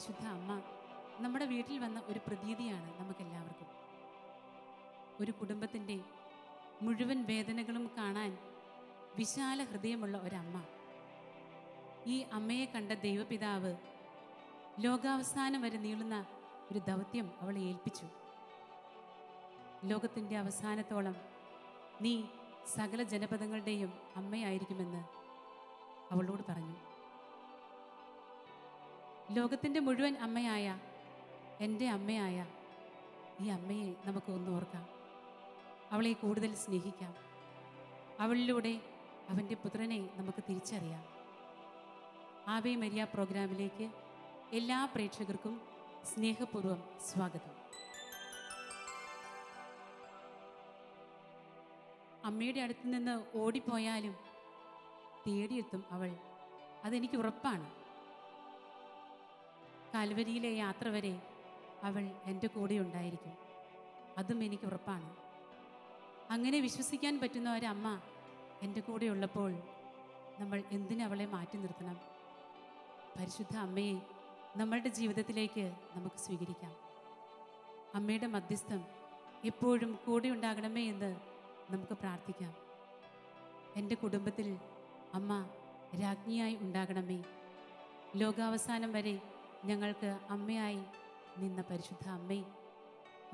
പരിശുദ്ധ അമ്മ നമ്മുടെ വീട്ടിൽ വന്ന ഒരു പ്രതീതിയാണ് നമുക്കെല്ലാവർക്കും. ഒരു കുടുംബത്തിന്റെ മുഴുവൻ വേദനകളും കാണാൻ വിശാല ഹൃദയമുള്ള ഒരമ്മ. ഈ അമ്മയെ കണ്ട ദൈവപിതാവ് ലോകാവസാനം വരെ നീളുന്ന ഒരു ദൗത്യം അവളെ ഏൽപ്പിച്ചു. ലോകത്തിന്റെ അവസാനത്തോളം നീ സകല ജനപദങ്ങളുടെയും അമ്മയായിരിക്കുമെന്ന് അവളോട് പറഞ്ഞു. ലോകത്തിന്റെ മുഴുവൻ അമ്മയായ എന്റെ അമ്മയായ ഈ അമ്മയെ നമുക്ക് ഒന്ന് ഓർക്കാം. അവളെ കൂടുതൽ സ്നേഹിക്കാം. അവളിലൂടെ അവന്റെ പുത്രനെ നമുക്ക് തിരിച്ചറിയാം. ആവേ മരിയ പ്രോഗ്രാമിലേക്ക് എല്ലാ പ്രേക്ഷകർക്കും സ്നേഹപൂർവം സ്വാഗതം. അമ്മയുടെ അടുത്ത് നിന്ന് ഓടിപ്പോയാലും തേടിയെത്തും അവൾ. അതെനിക്ക് ഉറപ്പാണ്. കാൽവരിയിലെ യാത്ര വരെ അവൾ എന്റെ കൂടെ ഉണ്ടായിരിക്കും. അതും എനിക്ക് ഉറപ്പാണ്. അങ്ങനെ വിശ്വസിക്കാൻ പറ്റുന്ന ഒരമ്മ എന്റെ കൂടെ ഉള്ളപ്പോൾ നമ്മൾ എന്തിനെ അവളെ മാറ്റി നിർത്തണം? പരിശുദ്ധ അമ്മയെ നമ്മളുടെ ജീവിതത്തിലേക്ക് നമുക്ക് സ്വീകരിക്കാം. അമ്മയുടെ മധ്യസ്ഥം എപ്പോഴും കൂടെ ഉണ്ടാകണമേ എന്ന് നമുക്ക് പ്രാർത്ഥിക്കാം. എന്റെ കുടുംബത്തിൽ അമ്മ രാജ്ഞിയായി ഉണ്ടാകണമേ. ലോകാവസാനം വരെ ഞങ്ങൾക്ക് അമ്മയായി നിന്ന പരിശുദ്ധ അമ്മേ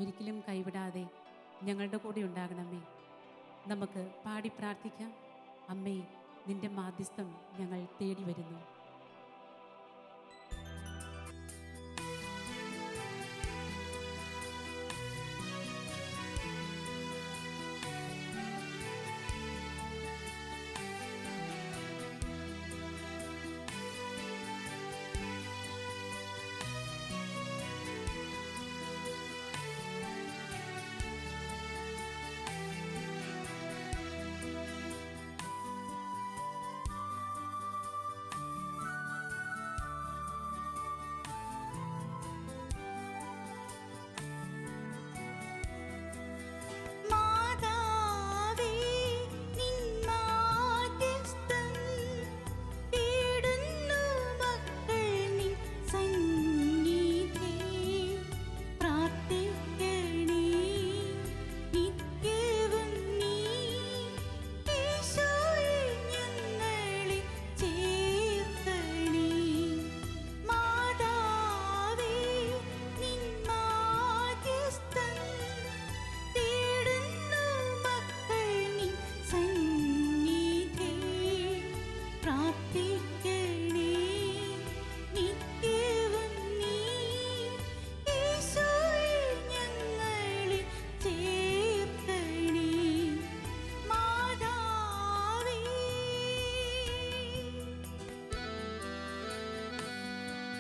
ഒരിക്കലും കൈവിടാതെ ഞങ്ങളുടെ കൂടെ ഉണ്ടാകണമേ. നമുക്ക് പാടി പ്രാർത്ഥിക്കാം. അമ്മേ നിന്റെ മാധ്യസ്ഥം ഞങ്ങൾ തേടി വരുന്നു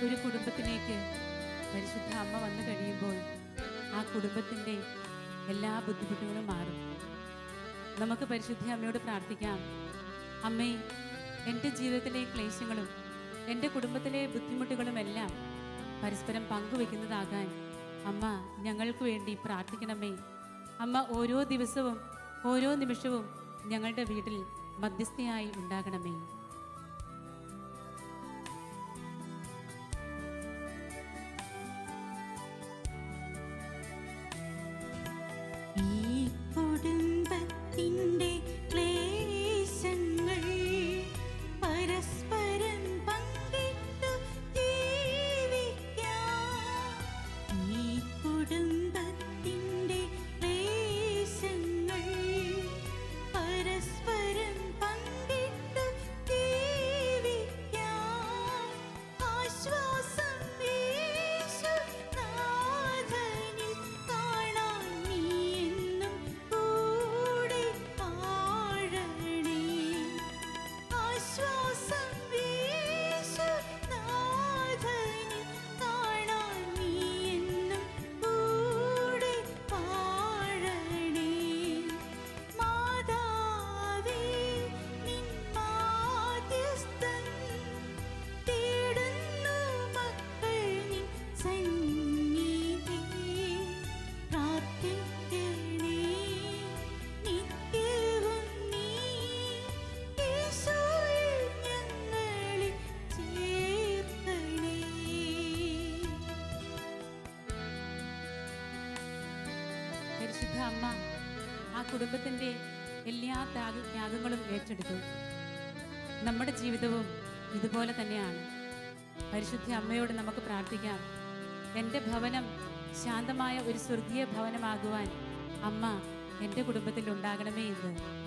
ഒരു കുടുംബത്തിലേക്ക് പരിശുദ്ധ അമ്മ വന്നു കഴിയുമ്പോൾ ആ കുടുംബത്തിന്റെ എല്ലാ ബുദ്ധിമുട്ടുകളും മാറും. നമുക്ക് പരിശുദ്ധ അമ്മയോട് പ്രാർത്ഥിക്കാം. അമ്മേ എന്റെ ജീവിതത്തിലെ ക്ലേശങ്ങളും എന്റെ കുടുംബത്തിലെ ബുദ്ധിമുട്ടുകളും എല്ലാം പരസ്പരം പങ്കുവെക്കുന്നതാകാൻ അമ്മ ഞങ്ങൾക്ക് വേണ്ടി പ്രാർത്ഥിക്കണമേ. അമ്മ ഓരോ ദിവസവും ഓരോ നിമിഷവും ഞങ്ങളുടെ വീട്ടിൽ മധ്യസ്ഥയായി ഉണ്ടാകണമേ. കുടുംബത്തിന്റെ എല്ലാ ത്യാഗ ത്യാഗങ്ങളും ഏറ്റെടുത്തു. നമ്മുടെ ജീവിതവും ഇതുപോലെ തന്നെയാണ്. പരിശുദ്ധ അമ്മയോട് നമുക്ക് പ്രാർത്ഥിക്കാം. എന്റെ ഭവനം ശാന്തമായ ഒരു സ്വർഗീയ ഭവനമാകുവാൻ അമ്മ എന്റെ കുടുംബത്തിൽ ഉണ്ടാകണമേ എന്ന്.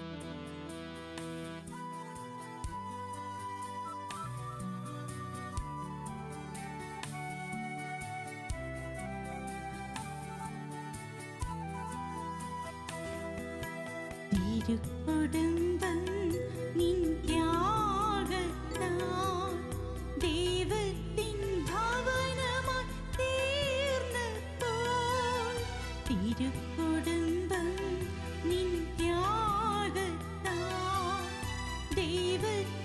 திருக்குடும்பம் நின் தியாகத்தா. தெய்வத்தை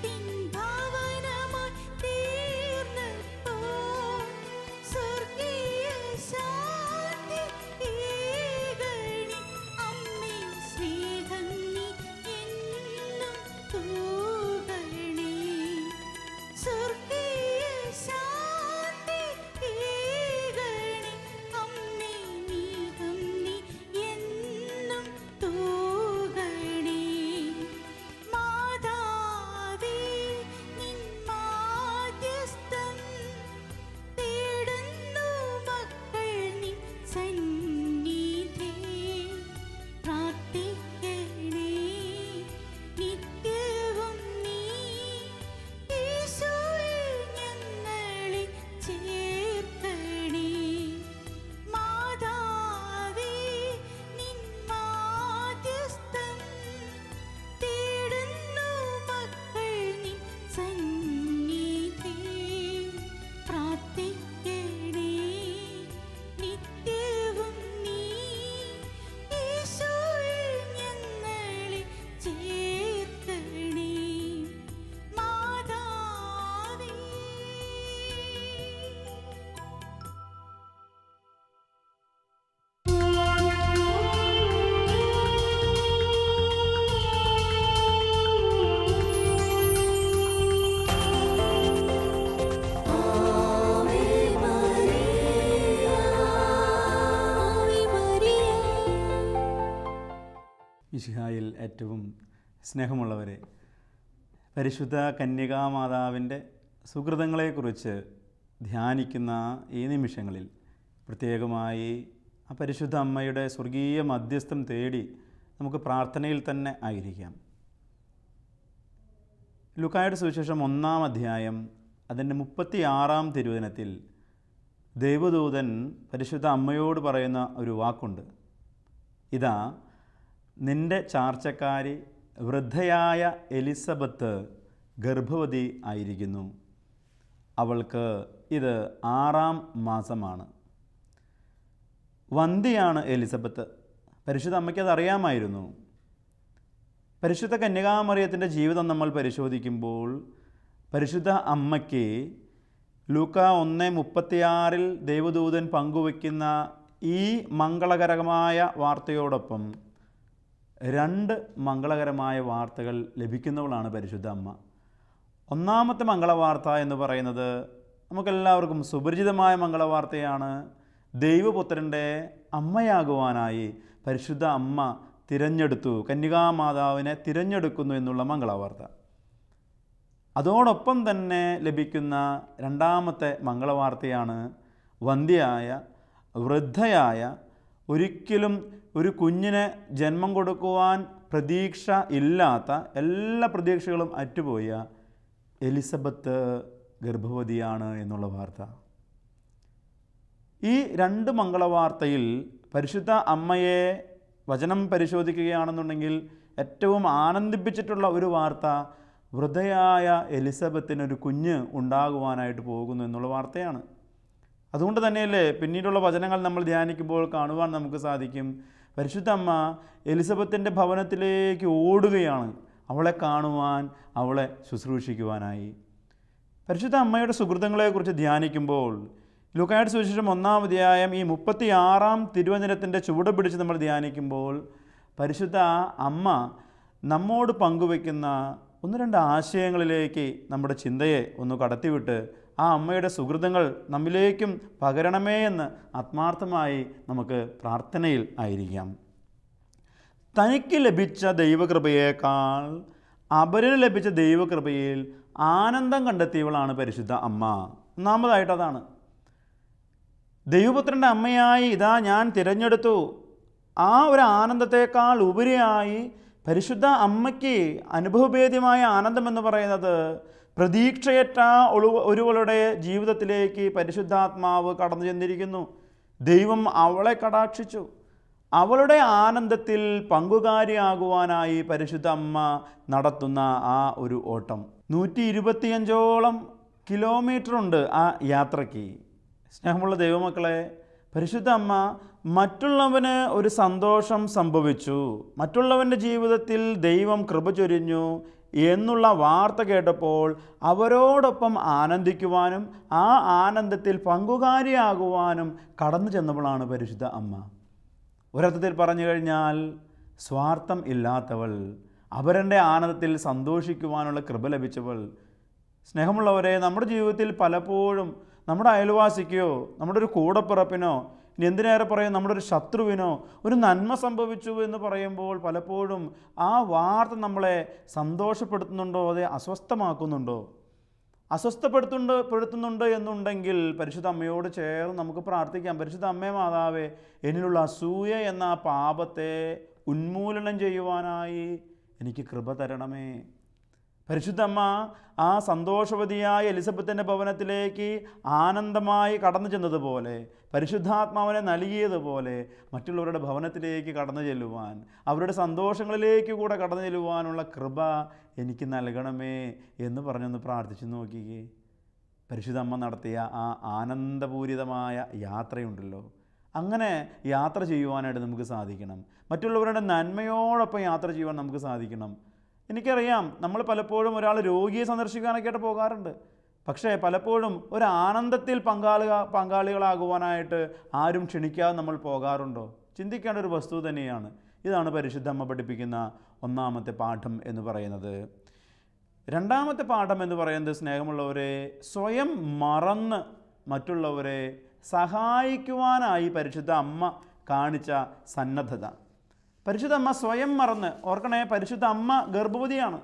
മിശിഹായിൽ ഏറ്റവും സ്നേഹമുള്ളവരെ പരിശുദ്ധ കന്യകാമാതാവിന്റെ സുഹൃതങ്ങളെക്കുറിച്ച് ധ്യാനിക്കുന്ന ഈ നിമിഷങ്ങളിൽ പ്രത്യേകമായി ആ പരിശുദ്ധ അമ്മയുടെ സ്വർഗീയ മധ്യസ്ഥം തേടി നമുക്ക് പ്രാർത്ഥനയിൽ തന്നെ ആയിരിക്കാം. ലുക്കായുടെ സുവിശേഷം ഒന്നാം അധ്യായം അതിന്റെ മുപ്പത്തി ആറാം തിരുവചനത്തിൽ ദൈവദൂതൻ പരിശുദ്ധ അമ്മയോട് പറയുന്ന ഒരു വാക്കുണ്ട്. ഇതാ നിന്റെ ചാർച്ചക്കാരി വൃദ്ധയായ എലിസബത്ത് ഗർഭവതി ആയിരിക്കുന്നു. അവൾക്ക് ഇത് ആറാം മാസമാണ്. വന്തിയാണ് എലിസബത്ത്. പരിശുദ്ധ അമ്മയ്ക്ക് അറിയാമായിരുന്നു. പരിശുദ്ധ കന്യകാമറിയത്തിന്റെ ജീവിതം നമ്മൾ പരിശോധിക്കുമ്പോൾ പരിശുദ്ധ അമ്മയ്ക്ക് ലൂക്ക ഒന്ന് മുപ്പത്തിയാറിൽ ദൈവദൂതൻ പങ്കുവയ്ക്കുന്ന ഈ മംഗളകരമായ വാർത്തയോടൊപ്പം രണ്ട് മംഗളകരമായ വാർത്തകൾ ലഭിക്കുന്നവളാണ് പരിശുദ്ധ അമ്മ. ഒന്നാമത്തെ മംഗളവാർത്ത എന്ന് പറയുന്നത് നമുക്കെല്ലാവർക്കും സുപരിചിതമായ മംഗളവാർത്തയാണ്. ദൈവപുത്രന്റെ അമ്മയാകുവാനായി പരിശുദ്ധ അമ്മ തിരഞ്ഞെടുത്തു. കന്യകാമാതാവിനെ തിരഞ്ഞെടുക്കുന്നു എന്നുള്ള മംഗളവാർത്ത. അതോടൊപ്പം തന്നെ ലഭിക്കുന്ന രണ്ടാമത്തെ മംഗളവാർത്തയാണ് വന്ധ്യയായ വൃദ്ധയായ ഒരിക്കലും ഒരു കുഞ്ഞിന് ജന്മം കൊടുക്കുവാൻ പ്രതീക്ഷ ഇല്ലാത്ത എല്ലാ പ്രതീക്ഷകളും അറ്റുപോയ എലിസബത്ത് ഗർഭവതിയാണ് എന്നുള്ള വാർത്ത. ഈ രണ്ട് മംഗളവാർത്തയിൽ പരിശുദ്ധ അമ്മയെ വചനം പരിശോധിക്കുകയാണെന്നുണ്ടെങ്കിൽ ഏറ്റവും ആനന്ദിപ്പിച്ചിട്ടുള്ള ഒരു വാർത്ത വൃദ്ധയായ എലിസബത്തിന് ഒരു കുഞ്ഞ് ഉണ്ടാകുവാനായിട്ട് പോകുന്നു എന്നുള്ള വാർത്തയാണ്. അതുകൊണ്ട് തന്നെയല്ലേ പിന്നീടുള്ള വചനങ്ങൾ നമ്മൾ ധ്യാനിക്കുമ്പോൾ കാണുവാൻ നമുക്ക് സാധിക്കും. പരിശുദ്ധ അമ്മ എലിസബത്തിന്റെ ഭവനത്തിലേക്ക് ഓടുകയാണ്. അവളെ കാണുവാൻ അവളെ ശുശ്രൂഷിക്കുവാനായി. പരിശുദ്ധ അമ്മയുടെ സുഹൃത്തുക്കളെക്കുറിച്ച് ധ്യാനിക്കുമ്പോൾ ലുക്കായുടെ സുവിശേഷം ഒന്നാം ഈ മുപ്പത്തി ആറാം തിരുവചനത്തിന്റെ ചുവട് പിടിച്ച് നമ്മൾ ധ്യാനിക്കുമ്പോൾ പരിശുദ്ധ അമ്മ നമ്മോട് പങ്കുവെക്കുന്ന ഒന്ന് രണ്ട് ആശയങ്ങളിലേക്ക് നമ്മുടെ ചിന്തയെ ഒന്ന് കടത്തിവിട്ട് ആ അമ്മയുടെ സുഹൃതങ്ങൾ നമ്മിലേക്കും പകരണമേ എന്ന് ആത്മാർത്ഥമായി നമുക്ക് പ്രാർത്ഥനയിൽ ആയിരിക്കാം. തനിക്ക് ലഭിച്ച ദൈവകൃപയേക്കാൾ അപരന് ലഭിച്ച ദൈവകൃപയിൽ ആനന്ദം കണ്ടെത്തിയവളാണ് പരിശുദ്ധ അമ്മ. ഒന്നാമതായിട്ട് അതാണ്. ദൈവപുത്രന്റെ അമ്മയായി ഇതാ ഞാൻ തിരഞ്ഞെടുത്തു. ആ ഒരു ആനന്ദത്തേക്കാൾ ഉപരിയായി പരിശുദ്ധ അമ്മയ്ക്ക് അനുഭവഭേദ്യമായ ആനന്ദം എന്ന് പറയുന്നത് പ്രതീക്ഷയറ്റ ഒരുവളുടെ ജീവിതത്തിലേക്ക് പരിശുദ്ധാത്മാവ് കടന്നു ചെന്നിരിക്കുന്നു. ദൈവം അവളെ കടാക്ഷിച്ചു. അവളുടെ ആനന്ദത്തിൽ പങ്കുകാരിയാകുവാനായി പരിശുദ്ധ അമ്മ നടത്തുന്ന ആ ഒരു ഓട്ടം. നൂറ്റി ഇരുപത്തിയഞ്ചോളം കിലോമീറ്റർ ഉണ്ട് ആ യാത്രയ്ക്ക്. സ്നേഹമുള്ള ദൈവമക്കളെ പരിശുദ്ധ അമ്മ മറ്റുള്ളവന് ഒരു സന്തോഷം സംഭവിച്ചു. മറ്റുള്ളവന്റെ ജീവിതത്തിൽ ദൈവം കൃപ ചൊരിഞ്ഞു. എന്നുള്ള വാർത്ത കേട്ടപ്പോൾ അവരോടൊപ്പം ആനന്ദിക്കുവാനും ആ ആനന്ദത്തിൽ പങ്കുകാരിയാകുവാനും കടന്നു ചെന്നവളാണ് പരിശുദ്ധ അമ്മ. ഒരർത്ഥത്തിൽ പറഞ്ഞു കഴിഞ്ഞാൽ സ്വാർത്ഥം ഇല്ലാത്തവൾ അവരുടെ ആനന്ദത്തിൽ സന്തോഷിക്കുവാനുള്ള കൃപ ലഭിച്ചവൾ സ്നേഹമുള്ളവരെ നമ്മുടെ ജീവിതത്തിൽ പലപ്പോഴും നമ്മുടെ അയൽവാസിക്കോ നമ്മുടെ ഒരു കൂടപ്പിറപ്പിനോ ഇനി എന്തിനേറെ പറയും? നമ്മുടെ ഒരു ശത്രുവിനോ? ഒരു നന്മ സംഭവിച്ചു എന്ന് പറയുമ്പോൾ പലപ്പോഴും ആ വാർത്ത നമ്മളെ സന്തോഷപ്പെടുത്തുന്നുണ്ടോ? അതെ അസ്വസ്ഥമാക്കുന്നുണ്ടോ? അസ്വസ്ഥപ്പെടുത്തുണ്ട് പെടുത്തുന്നുണ്ട് എന്നുണ്ടെങ്കിൽ പരിശുദ്ധ അമ്മയോട് ചേർന്ന് നമുക്ക് പ്രാർത്ഥിക്കാം. പരിശുദ്ധ അമ്മേ മാതാവേ എന്നിലുള്ള അസൂയ എന്ന ആ പാപത്തെ ഉന്മൂലനം ചെയ്യുവാനായി എനിക്ക് കൃപ തരണമേ. പരിശുദ്ധമ്മ ആ സന്തോഷവതിയായ എലിസബത്തിന്റെ ഭവനത്തിലേക്ക് ആനന്ദമായി കടന്നു ചെന്നതുപോലെ പരിശുദ്ധാത്മാവിനെ നൽകിയതുപോലെ മറ്റുള്ളവരുടെ ഭവനത്തിലേക്ക് കടന്നു ചെല്ലുവാൻ അവരുടെ സന്തോഷങ്ങളിലേക്ക് കൂടെ കടന്നു ചെല്ലുവാനുള്ള കൃപ എനിക്ക് നൽകണമേ എന്ന് പറഞ്ഞൊന്ന് പ്രാർത്ഥിച്ചു നോക്കിക്കേ. പരിശുദ്ധമ്മ നടത്തിയ ആ ആനന്ദപൂരിതമായ യാത്രയുണ്ടല്ലോ. അങ്ങനെ യാത്ര ചെയ്യുവാനായിട്ട് നമുക്ക് സാധിക്കണം. മറ്റുള്ളവരുടെ നന്മയോടൊപ്പം യാത്ര ചെയ്യുവാൻ നമുക്ക് സാധിക്കണം. എനിക്കറിയാം നമ്മൾ പലപ്പോഴും ഒരാൾ രോഗിയെ സന്ദർശിക്കാനൊക്കെ ആയിട്ട് പോകാറുണ്ട്. പക്ഷേ പലപ്പോഴും ഒരു ആനന്ദത്തിൽ പങ്കാളി പങ്കാളികളാകുവാനായിട്ട് ആരും ക്ഷണിക്കാതെ നമ്മൾ പോകാറുണ്ടോ? ചിന്തിക്കേണ്ട ഒരു വസ്തു തന്നെയാണ്. ഇതാണ് പരിശുദ്ധമ്മ പഠിപ്പിക്കുന്ന ഒന്നാമത്തെ പാഠം എന്ന് പറയുന്നത്. രണ്ടാമത്തെ പാഠം എന്ന് പറയുന്നത് സ്നേഹമുള്ളവരെ സ്വയം മറന്ന് മറ്റുള്ളവരെ സഹായിക്കുവാനായി പരിശുദ്ധ അമ്മ കാണിച്ച സന്നദ്ധത. പരിശുദ്ധ അമ്മ സ്വയം മറന്ന് ഓർക്കണേ പരിശുദ്ധ അമ്മ ഗർഭവതിയാണ്.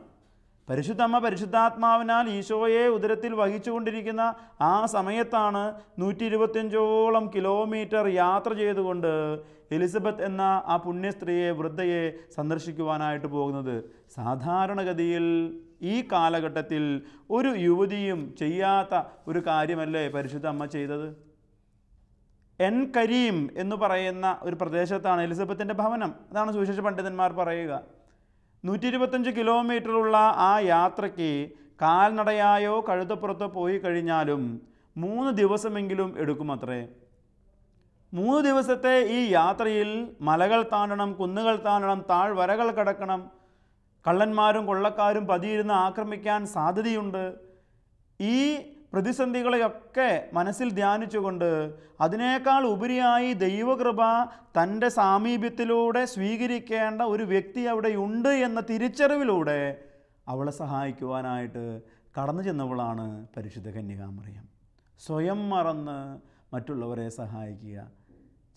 പരിശുദ്ധ അമ്മ പരിശുദ്ധാത്മാവിനാൽ ഈശോയെ ഉദരത്തിൽ വഹിച്ചുകൊണ്ടിരിക്കുന്ന ആ സമയത്താണ് നൂറ്റി ഇരുപത്തിയഞ്ചോളം കിലോമീറ്റർ യാത്ര ചെയ്തുകൊണ്ട് എലിസബത്ത് എന്ന ആ പുണ്യസ്ത്രീയെ വൃദ്ധയെ സന്ദർശിക്കുവാനായിട്ട് പോകുന്നത്. സാധാരണഗതിയിൽ ഈ കാലഘട്ടത്തിൽ ഒരു യുവതിയും ചെയ്യാത്ത ഒരു കാര്യമല്ലേ പരിശുദ്ധ അമ്മ ചെയ്തത്? എൻ കരീം എന്ന് പറയുന്ന ഒരു പ്രദേശത്താണ് എലിസബത്തിന്റെ ഭവനം. അതാണ് സുവിശേഷ പണ്ഡിതന്മാർ പറയുക. നൂറ്റി ഇരുപത്തഞ്ച് കിലോമീറ്ററുള്ള ആ യാത്രയ്ക്ക് കാൽനടയായോ കഴുതപ്പുറത്തോ പോയി കഴിഞ്ഞാലും മൂന്ന് ദിവസമെങ്കിലും എടുക്കുമത്രേ. മൂന്ന് ദിവസത്തെ ഈ യാത്രയിൽ മലകൾ താണ്ടണം കുന്നുകൾ താണ്ടണം താഴ്വരകൾ കടക്കണം കള്ളന്മാരും കൊള്ളക്കാരും പതിയിരുന്ന് ആക്രമിക്കാൻ സാധ്യതയുണ്ട്. ഈ പ്രതിസന്ധികളെയൊക്കെ മനസ്സിൽ ധ്യാനിച്ചുകൊണ്ട് അതിനേക്കാൾ ഉപരിയായി ദൈവകൃപ തന്റെ സാമീപ്യത്തിലൂടെ സ്വീകരിക്കേണ്ട ഒരു വ്യക്തി അവിടെ ഉണ്ട് എന്ന തിരിച്ചറിവിലൂടെ അവളെ സഹായിക്കുവാനായിട്ട് കടന്നു ചെന്നവളാണ് പരിശുദ്ധ കന്യകാമറിയം. സ്വയം മറന്ന് മറ്റുള്ളവരെ സഹായിക്കുക.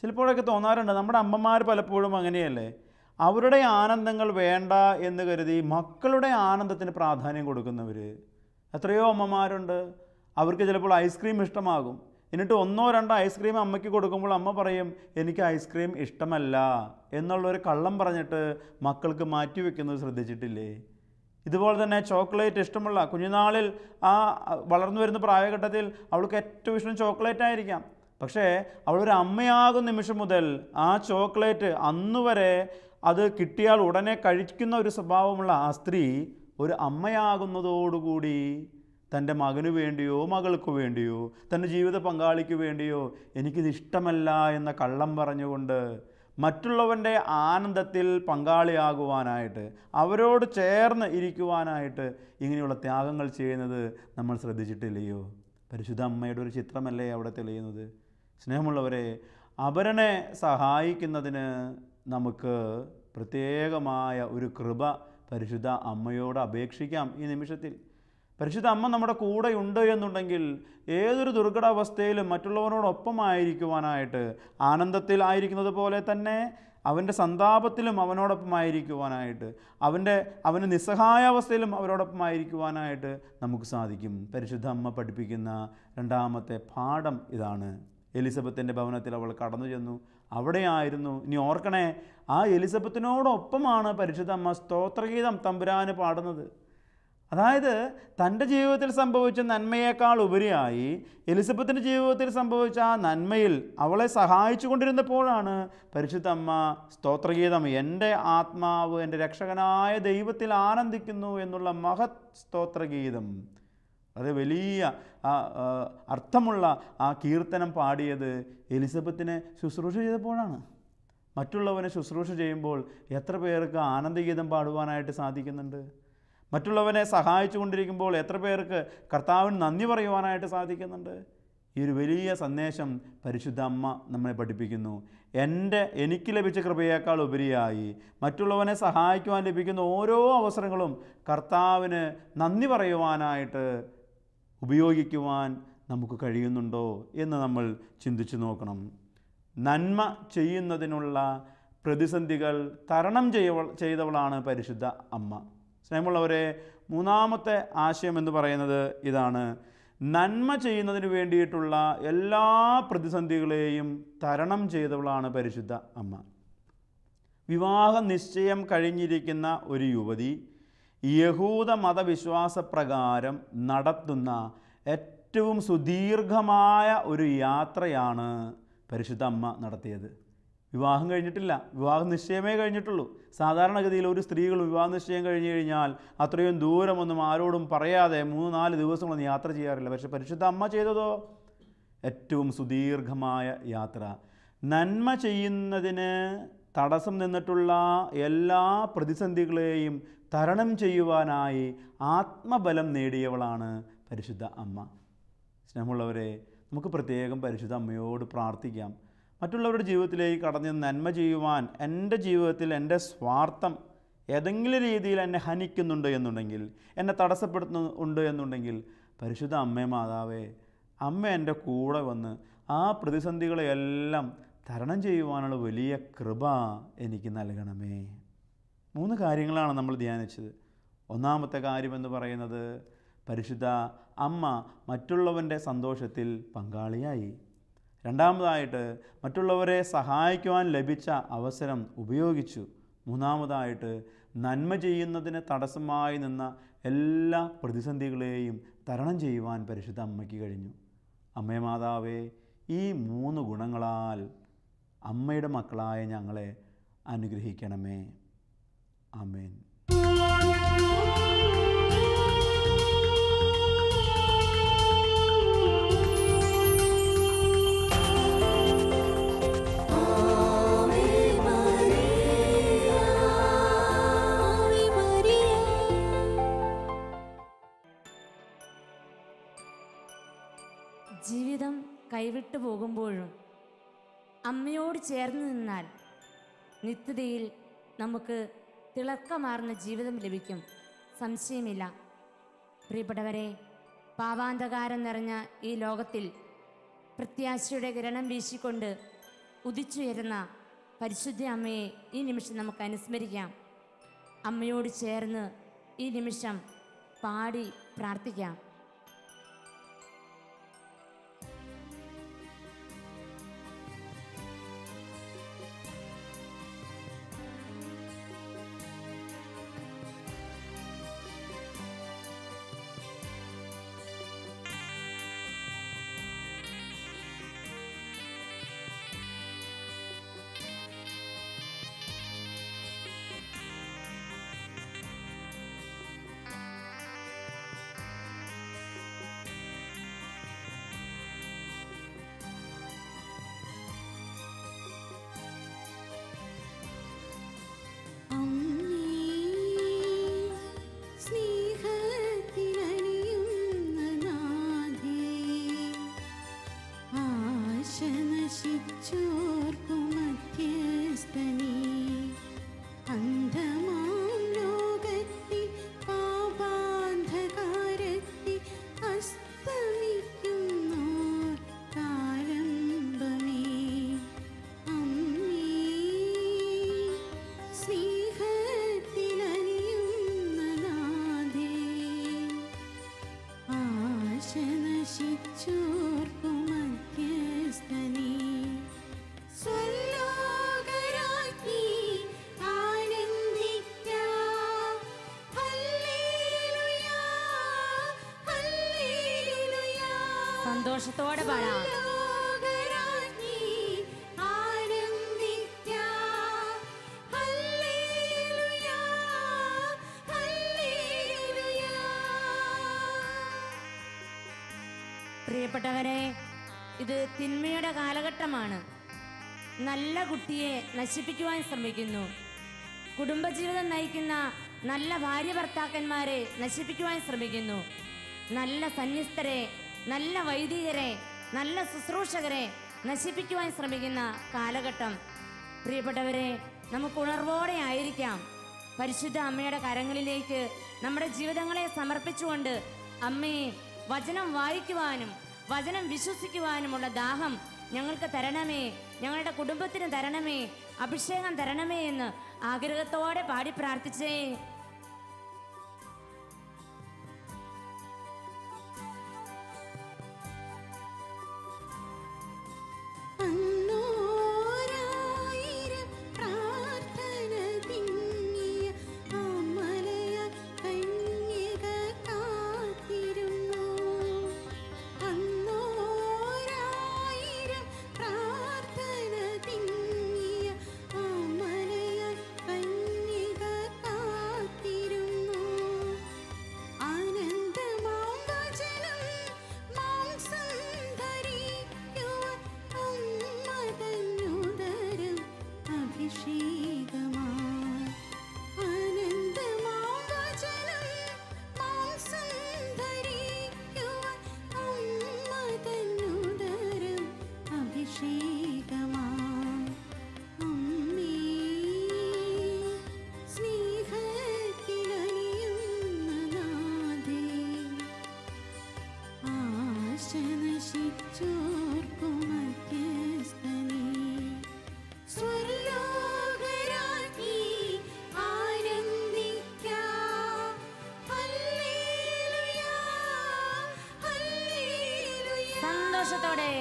ചിലപ്പോഴൊക്കെ തോന്നാറുണ്ട് നമ്മുടെ അമ്മമാർ പലപ്പോഴും അങ്ങനെയല്ലേ? അവരുടെ ആനന്ദങ്ങൾ വേണ്ട എന്ന് കരുതി മക്കളുടെ ആനന്ദത്തിന് പ്രാധാന്യം കൊടുക്കുന്നവർ എത്രയോ അമ്മമാരുണ്ട്. അവർക്ക് ചിലപ്പോൾ ഐസ്ക്രീം ഇഷ്ടമാകും. എന്നിട്ട് ഒന്നോ രണ്ടോ ഐസ്ക്രീം അമ്മയ്ക്ക് കൊടുക്കുമ്പോൾ അമ്മ പറയും എനിക്ക് ഐസ്ക്രീം ഇഷ്ടമല്ല എന്നുള്ളൊരു കള്ളം പറഞ്ഞിട്ട് മക്കൾക്ക് മാറ്റിവെക്കുന്നത് ശ്രദ്ധിച്ചിട്ടില്ലേ? ഇതുപോലെ തന്നെ ചോക്ലേറ്റ് ഇഷ്ടമുള്ള കുഞ്ഞുനാളിൽ ആ വളർന്നു വരുന്ന പ്രായഘട്ടത്തിൽ അവൾക്ക് ഏറ്റവും ഇഷ്ടം ചോക്ലേറ്റ് ആയിരിക്കാം. പക്ഷേ അവളൊരു അമ്മയാകുന്ന നിമിഷം മുതൽ ആ ചോക്ലേറ്റ് അന്ന് വരെ അത് കിട്ടിയാൽ ഉടനെ കഴിക്കുന്ന ഒരു സ്വഭാവമുള്ള ആ സ്ത്രീ ഒരു അമ്മയാകുന്നതോടുകൂടി തന്റെ മകനു വേണ്ടിയോ മകൾക്കു വേണ്ടിയോ തന്റെ ജീവിത പങ്കാളിക്ക് വേണ്ടിയോ എനിക്കിത് ഇഷ്ടമല്ല എന്ന കള്ളം പറഞ്ഞുകൊണ്ട് മറ്റുള്ളവന്റെ ആനന്ദത്തിൽ പങ്കാളിയാകുവാനായിട്ട് അവരോട് ചേർന്ന് ഇരിക്കുവാനായിട്ട് ഇങ്ങനെയുള്ള ത്യാഗങ്ങൾ ചെയ്യുന്നത് നമ്മൾ ശ്രദ്ധിച്ചിട്ടില്ലയോ? പരിശുദ്ധ അമ്മയുടെ ഒരു ചിത്രമല്ലേ അവിടെ തെളിയുന്നത്? സ്നേഹമുള്ളവരെ അപരനെ സഹായിക്കുന്നതിന് നമുക്ക് പ്രത്യേകമായ ഒരു കൃപ പരിശുദ്ധ അമ്മയോട് അപേക്ഷിക്കാം ഈ നിമിഷത്തിൽ. പരിശുദ്ധ അമ്മ നമ്മുടെ കൂടെയുണ്ട് എന്നുണ്ടെങ്കിൽ ഏതൊരു ദുർഘടാവസ്ഥയിലും മറ്റുള്ളവരോടൊപ്പം ആയിരിക്കുവാനായിട്ട് ആനന്ദത്തിൽ ആയിരിക്കുന്നത് പോലെ തന്നെ അവന്റെ സന്താപത്തിലും അവനോടൊപ്പമായിരിക്കുവാനായിട്ട് അവന്റെ അവന്റെ നിസ്സഹായാവസ്ഥയിലും അവരോടൊപ്പമായിരിക്കുവാനായിട്ട് നമുക്ക് സാധിക്കും. പരിശുദ്ധ അമ്മ പഠിപ്പിക്കുന്ന രണ്ടാമത്തെ പാഠം ഇതാണ്. എലിസബത്തിന്റെ ഭവനത്തിൽ അവൾ കടന്നു ചെന്നു. അവിടെയായിരുന്നു. ഇനി ഓർക്കണേ ആ എലിസബത്തിനോടൊപ്പമാണ് പരിശുദ്ധ അമ്മ സ്തോത്രഗീതം തമ്പുരാന് പാടുന്നത്. അതായത് തന്റെ ജീവിതത്തിൽ സംഭവിച്ച നന്മയേക്കാൾ ഉപരിയായി എലിസബത്തിന്റെ ജീവിതത്തിൽ സംഭവിച്ച ആ നന്മയിൽ അവളെ സഹായിച്ചു കൊണ്ടിരുന്നപ്പോഴാണ് പരിശുദ്ധമ്മ സ്തോത്രഗീതം എന്റെ ആത്മാവ് എന്റെ രക്ഷകനായ ദൈവത്തിൽ ആനന്ദിക്കുന്നു എന്നുള്ള മഹത് സ്തോത്രഗീതം. അത് വലിയ അർത്ഥമുള്ള ആ കീർത്തനം പാടിയത് എലിസബത്തിനെ ശുശ്രൂഷ ചെയ്തപ്പോഴാണ്. മറ്റുള്ളവനെ ശുശ്രൂഷ ചെയ്യുമ്പോൾ എത്ര പേർക്ക് ആനന്ദഗീതം പാടുവാനായിട്ട് സാധിക്കുന്നുണ്ട്? മറ്റുള്ളവനെ സഹായിച്ചു കൊണ്ടിരിക്കുമ്പോൾ എത്ര പേർക്ക് കർത്താവിന് നന്ദി പറയുവാനായിട്ട് സാധിക്കുന്നുണ്ട്? ഈ ഒരു വലിയ സന്ദേശം പരിശുദ്ധ അമ്മ നമ്മളെ പഠിപ്പിക്കുന്നു. എന്റെ എനിക്ക് ലഭിച്ച കൃപയേക്കാൾ ഉപരിയായി മറ്റുള്ളവനെ സഹായിക്കുവാൻ ലഭിക്കുന്ന ഓരോ അവസരങ്ങളും കർത്താവിന് നന്ദി പറയുവാനായിട്ട് ഉപയോഗിക്കുവാൻ നമുക്ക് കഴിയുന്നുണ്ടോ എന്ന് നമ്മൾ ചിന്തിച്ചു നോക്കണം. നന്മ ചെയ്യുന്നതിനുള്ള പ്രതിസന്ധികൾ തരണം ചെയ്യവൾ ചെയ്തവളാണ് പരിശുദ്ധ അമ്മ. സ്നേഹമുള്ളവരെ മൂന്നാമത്തെ ആശയം എന്ന് പറയുന്നത് ഇതാണ്. നന്മ ചെയ്യുന്നതിന് വേണ്ടിയിട്ടുള്ള എല്ലാ പ്രതിസന്ധികളെയും തരണം ചെയ്തവളാണ് പരിശുദ്ധ അമ്മ. വിവാഹ നിശ്ചയം കഴിഞ്ഞിരിക്കുന്ന ഒരു യുവതി യഹൂദ മതവിശ്വാസ പ്രകാരം നടത്തുന്ന ഏറ്റവും സുദീർഘമായ ഒരു യാത്രയാണ് പരിശുദ്ധ അമ്മ നടത്തിയത്. വിവാഹം കഴിഞ്ഞിട്ടില്ല. വിവാഹ നിശ്ചയമേ കഴിഞ്ഞിട്ടുള്ളൂ. സാധാരണഗതിയിൽ ഒരു സ്ത്രീകൾ വിവാഹ നിശ്ചയം കഴിഞ്ഞു കഴിഞ്ഞാൽ അത്രയും ദൂരമൊന്നും ആരോടും പറയാതെ മൂന്ന് നാല് ദിവസങ്ങളൊന്നും യാത്ര ചെയ്യാറില്ല. പക്ഷെ പരിശുദ്ധ അമ്മ ചെയ്തതോ? ഏറ്റവും സുദീർഘമായ യാത്ര. നന്മ ചെയ്യുന്നതിന് തടസ്സം നിന്നിട്ടുള്ള എല്ലാ പ്രതിസന്ധികളെയും തരണം ചെയ്യുവാനായി ആത്മബലം നേടിയവളാണ് പരിശുദ്ധ അമ്മ. സ്നേഹമുള്ളവരെ നമുക്ക് പ്രത്യേകം പരിശുദ്ധ അമ്മയോട് പ്രാർത്ഥിക്കാം. മറ്റുള്ളവരുടെ ജീവിതത്തിലേക്ക് കടന്ന് നന്മ ചെയ്യുവാൻ എന്റെ ജീവിതത്തിൽ എന്റെ സ്വാർത്ഥം ഏതെങ്കിലും രീതിയിൽ എന്നെ ഹനിക്കുന്നുണ്ട് എന്നുണ്ടെങ്കിൽ എന്നെ തടസ്സപ്പെടുത്തുന്നു ഉണ്ട് എന്നുണ്ടെങ്കിൽ പരിശുദ്ധ അമ്മേ മാതാവേ അമ്മ എന്റെ കൂടെ വന്ന് ആ പ്രതിസന്ധികളെയെല്ലാം തരണം ചെയ്യുവാനുള്ള വലിയ കൃപ എനിക്ക് നൽകണമേ. മൂന്ന് കാര്യങ്ങളാണ് നമ്മൾ ധ്യാനിച്ചത്. ഒന്നാമത്തെ കാര്യമെന്ന് പറയുന്നത് പരിശുദ്ധ അമ്മ മറ്റുള്ളവന്റെ സന്തോഷത്തിൽ പങ്കാളിയായി. രണ്ടാമതായിട്ട് മറ്റുള്ളവരെ സഹായിക്കുവാൻ ലഭിച്ച അവസരം ഉപയോഗിച്ചു. മൂന്നാമതായിട്ട് നന്മ ചെയ്യുന്നതിന് തടസ്സമായി നിന്ന എല്ലാ പ്രതിസന്ധികളെയും തരണം ചെയ്യുവാൻ പരിശുദ്ധ അമ്മയ്ക്ക് കഴിഞ്ഞു. അമ്മേ മാതാവേ ഈ മൂന്ന് ഗുണങ്ങളാൽ അമ്മയുടെ മക്കളായ ഞങ്ങളെ അനുഗ്രഹിക്കണമേ. ആമേൻ. പോകുമ്പോഴും അമ്മയോട് ചേർന്ന് നിന്നാൽ നിത്യതയിൽ നമുക്ക് തിളക്കമാർന്ന ജീവിതം ലഭിക്കും. സംശയമില്ല. പ്രിയപ്പെട്ടവരെ പാവാന്തകാരം നിറഞ്ഞ ഈ ലോകത്തിൽ പ്രത്യാശയുടെ കിരണം വീശിക്കൊണ്ട് ഉദിച്ചുയരുന്ന പരിശുദ്ധ അമ്മയെ ഈ നിമിഷം നമുക്ക് അനുസ്മരിക്കാം. അമ്മയോട് ചേർന്ന് ഈ നിമിഷം പാടി പ്രാർത്ഥിക്കാം. സന്തോഷത്തോടെ പാടാം. പ്രിയപ്പെട്ടവരെ ഇത് തിന്മയുടെ കാലഘട്ടമാണ്. നല്ല കുട്ടിയെ നശിപ്പിക്കുവാൻ ശ്രമിക്കുന്നു. കുടുംബജീവിതം നയിക്കുന്ന നല്ല ഭാര്യ ഭർത്താക്കന്മാരെ നശിപ്പിക്കുവാൻ ശ്രമിക്കുന്നു. നല്ല സന്യസ്തരെ നല്ല വൈദികരെ നല്ല ശുശ്രൂഷകരെ നശിപ്പിക്കുവാൻ ശ്രമിക്കുന്ന കാലഘട്ടം. പ്രിയപ്പെട്ടവരെ നമുക്ക് ഉണർവോടെ ആയിരിക്കാം. പരിശുദ്ധ അമ്മയുടെ കരങ്ങളിലേക്ക് നമ്മുടെ ജീവിതങ്ങളെ സമർപ്പിച്ചുകൊണ്ട് അമ്മയെ വചനം വായിക്കുവാനും വചനം വിശ്വസിക്കുവാനുമുള്ള ദാഹം ഞങ്ങൾക്ക് തരണമേ. ഞങ്ങളുടെ കുടുംബത്തിന് തരണമേ. അഭിഷേകം തരണമേ എന്ന് ആഗ്രഹത്തോടെ പാടി പ്രാർത്ഥിച്ചേ. സന്തോഷത്തോടെ.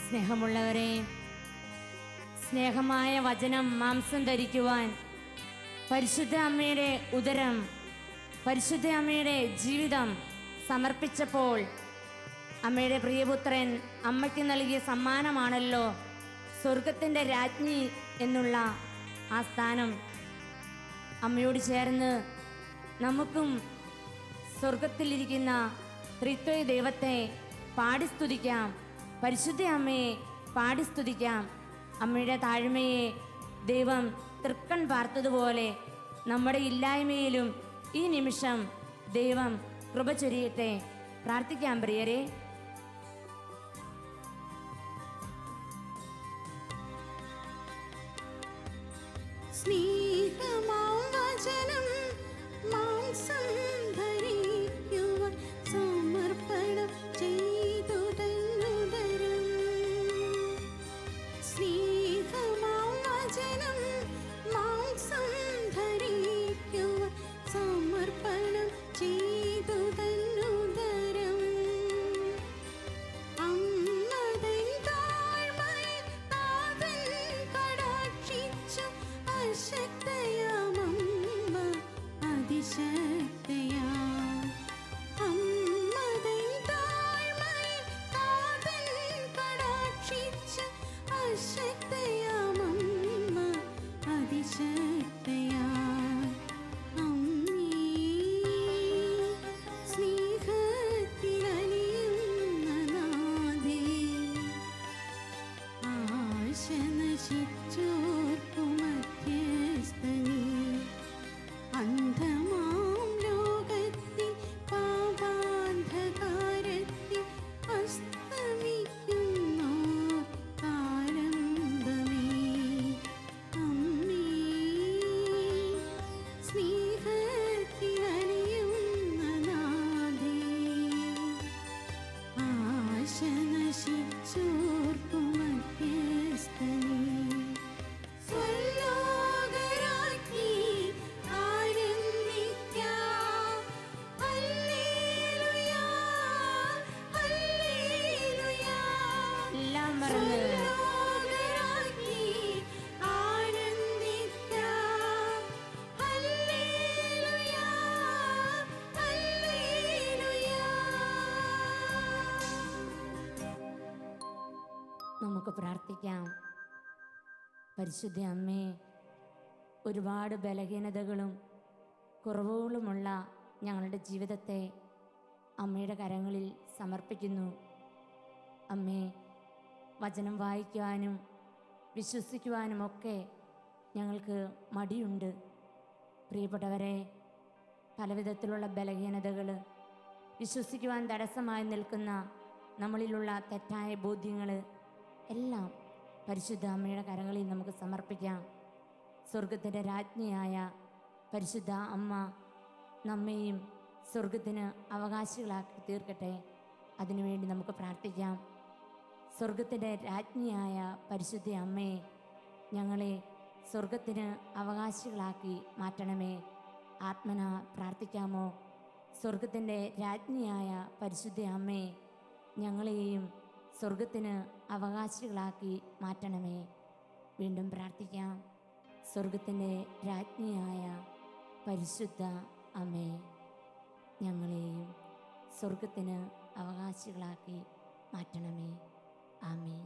സ്നേഹമുള്ളവരെ സ്നേഹമായ വചനം മാംസം ധരിക്കുവാൻ പരിശുദ്ധ അമ്മയുടെ ഉദരം പരിശുദ്ധ അമ്മയുടെ ജീവിതം സമർപ്പിച്ചപ്പോൾ അമ്മയുടെ പ്രിയപുത്രൻ അമ്മയ്ക്ക് നൽകിയ സമ്മാനമാണല്ലോ സ്വർഗത്തിന്റെ രാജ്ഞി എന്നുള്ള ആ സ്ഥാനം. അമ്മയോട് ചേർന്ന് നമുക്കും സ്വർഗത്തിലിരിക്കുന്ന ത്രിത്വയ ദൈവത്തെ പാടിസ്തുതിക്കാം. പരിശുദ്ധ അമ്മയെ പാടിസ്തുതിക്കാം. അമ്മയുടെ താഴ്മയെ ദൈവം തൃക്കൺ പാർത്തതുപോലെ നമ്മുടെ ഇല്ലായ്മയിലും ഈ നിമിഷം ദൈവം കൃപ ചൊരിയട്ടെ. പ്രാർത്ഥിക്കാം പ്രിയരെ. പ്രാർത്ഥിക്കാം. പരിശുദ്ധ അമ്മേ ഒരുപാട് ബലഹീനതകളും കുറവുകളുമുള്ള ഞങ്ങളുടെ ജീവിതത്തെ അമ്മയുടെ കരങ്ങളിൽ സമർപ്പിക്കുന്നു. അമ്മേ വചനം വായിക്കുവാനും വിശ്വസിക്കുവാനുമൊക്കെ ഞങ്ങൾക്ക് മടിയുണ്ട്. പ്രിയപ്പെട്ടവരെ പലവിധത്തിലുള്ള ബലഹീനതകൾ വിശ്വസിക്കുവാൻ തടസ്സമായി നിൽക്കുന്ന നമ്മളിലുള്ള തെറ്റായ ബോധ്യങ്ങൾ എല്ലാം പരിശുദ്ധ അമ്മയുടെ കരങ്ങളിൽ നമുക്ക് സമർപ്പിക്കാം. സ്വർഗത്തിന്റെ രാജ്ഞിയായ പരിശുദ്ധ അമ്മ നമ്മയും സ്വർഗത്തിന് അവകാശികളാക്കി തീർക്കട്ടെ. അതിനുവേണ്ടി നമുക്ക് പ്രാർത്ഥിക്കാം. സ്വർഗത്തിന്റെ രാജ്ഞിയായ പരിശുദ്ധ അമ്മയെ ഞങ്ങളെ സ്വർഗത്തിന് അവകാശികളാക്കി മാറ്റണമേ. ആത്മന പ്രാർത്ഥിക്കാമോ? സ്വർഗത്തിന്റെ രാജ്ഞിയായ പരിശുദ്ധ അമ്മയെ ഞങ്ങളെയും സ്വർഗത്തിന് അവകാശികളാക്കി മാറ്റണമേ. വീണ്ടും പ്രാർത്ഥിക്കാം. സ്വർഗത്തിന്റെ രാജ്ഞിയായ പരിശുദ്ധ അമ്മേ ഞങ്ങളെയും സ്വർഗത്തിന് അവകാശികളാക്കി മാറ്റണമേ. ആമേ